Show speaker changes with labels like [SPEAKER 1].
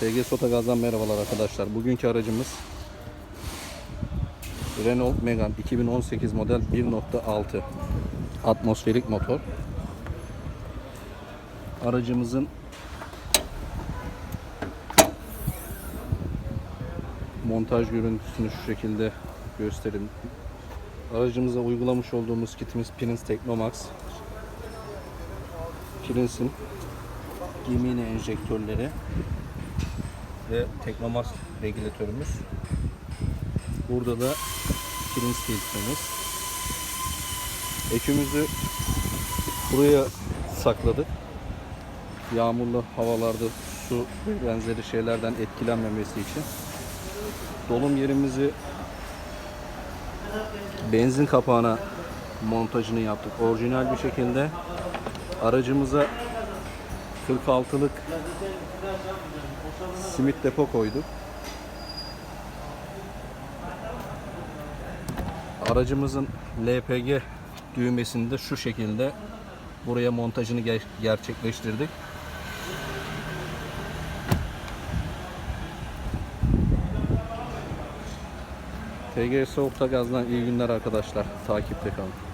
[SPEAKER 1] TG Sotagaz'dan merhabalar arkadaşlar. Bugünkü aracımız Renault Megane 2018 model 1.6 atmosferik motor. Aracımızın montaj görüntüsünü şu şekilde göstereyim. Aracımıza uygulamış olduğumuz kitimiz Prince Technomax. Prince'in gemini enjektörleri ve Teknomax regülatörümüz. Burada da Prince filtremiz. Ekümüzü buraya sakladık. Yağmurlu havalarda su benzeri şeylerden etkilenmemesi için. Dolum yerimizi benzin kapağına montajını yaptık. Orijinal bir şekilde aracımıza 46'lık simit depo koyduk. Aracımızın LPG düğmesini de şu şekilde buraya montajını ger- gerçekleştirdik. TGS Oktagaz'dan iyi günler arkadaşlar. Takipte kalın.